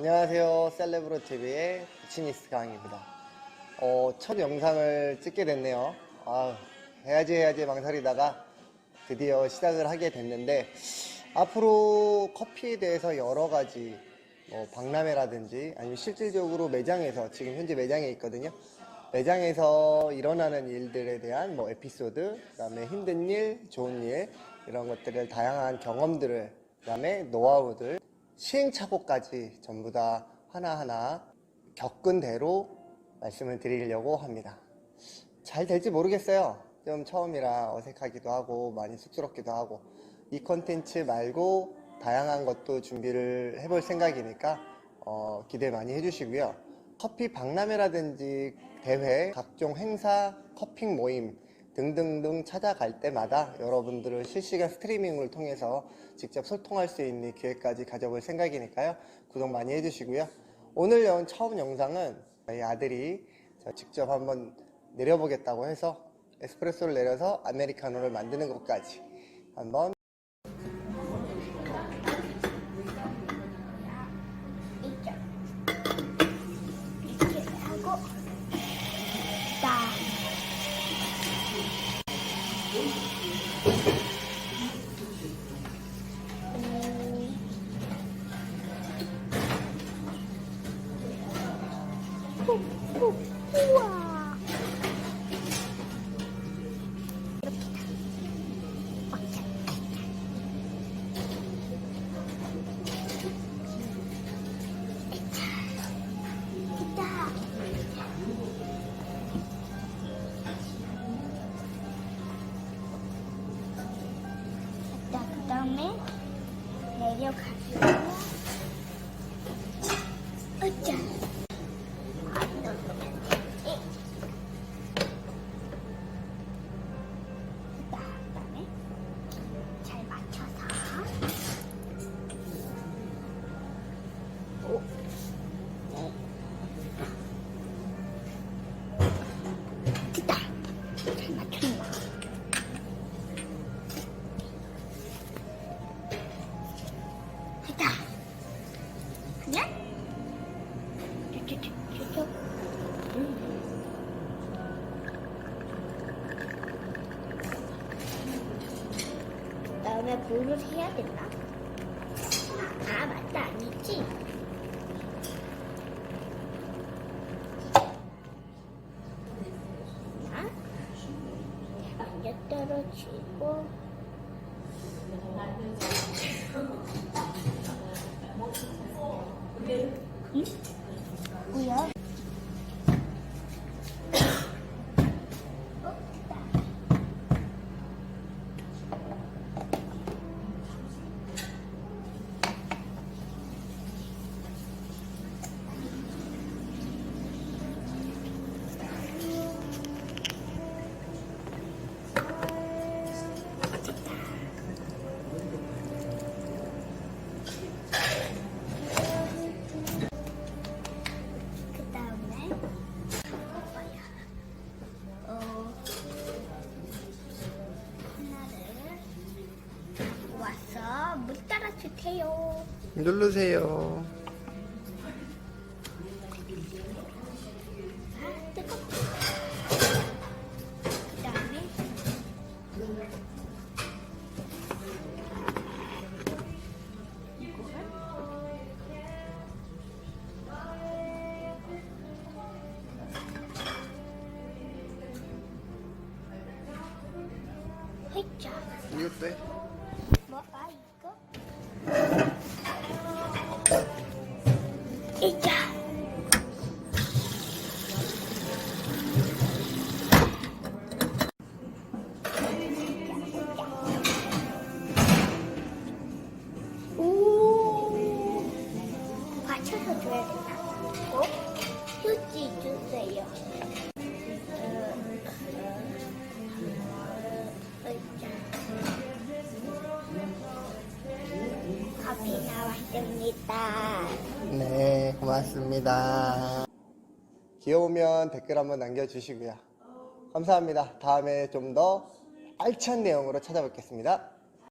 안녕하세요. 셀레브로 TV의 부치니스 강입니다. 어, 첫 영상을 찍게 됐네요. 아, 해야지 해야지 망설이다가 드디어 시작을 하게 됐는데 앞으로 커피에 대해서 여러 가지 뭐 박람회라든지 아니면 실질적으로 매장에서 지금 현재 매장에 있거든요. 매장에서 일어나는 일들에 대한 뭐 에피소드, 그다음에 힘든 일, 좋은 일 이런 것들을 다양한 경험들을 그다음에 노하우들 시행착오까지 전부 다 하나하나 겪은 대로 말씀을 드리려고 합니다. 잘 될지 모르겠어요. 좀 처음이라 어색하기도 하고 많이 쑥스럽기도 하고 이 컨텐츠 말고 다양한 것도 준비를 해볼 생각이니까 어, 기대 많이 해주시고요. 커피 박람회라든지 대회, 각종 행사, 커핑 모임 등등등 찾아갈 때마다 여러분들을 실시간 스트리밍을 통해서 직접 소통할 수 있는 기회까지 가져볼 생각이니까요. 구독 많이 해주시고요. 오늘 연 처음 영상은 저희 아들이 저 직접 한번 내려보겠다고 해서 에스프레소를 내려서 아메리카노를 만드는 것까지 한번 후, 후, 우와 그 다음에 내려가고요. 어짜. 다음에 볼을 해야 된다. 아, 맞다. 아니지? 자, 먼저 떨어지고 응? 뭐야? 주세요. 누르세요. 아 뜨겁다. 그 다음에 회자. 이거 돼? 뭐, 아, 이거? 이자. 오. 받쳐서 줘야 되나? 어? 휴지 주세요. 고맙습니다. 귀여우면 댓글 한번 남겨주시고요. 감사합니다. 다음에 좀 더 알찬 내용으로 찾아뵙겠습니다.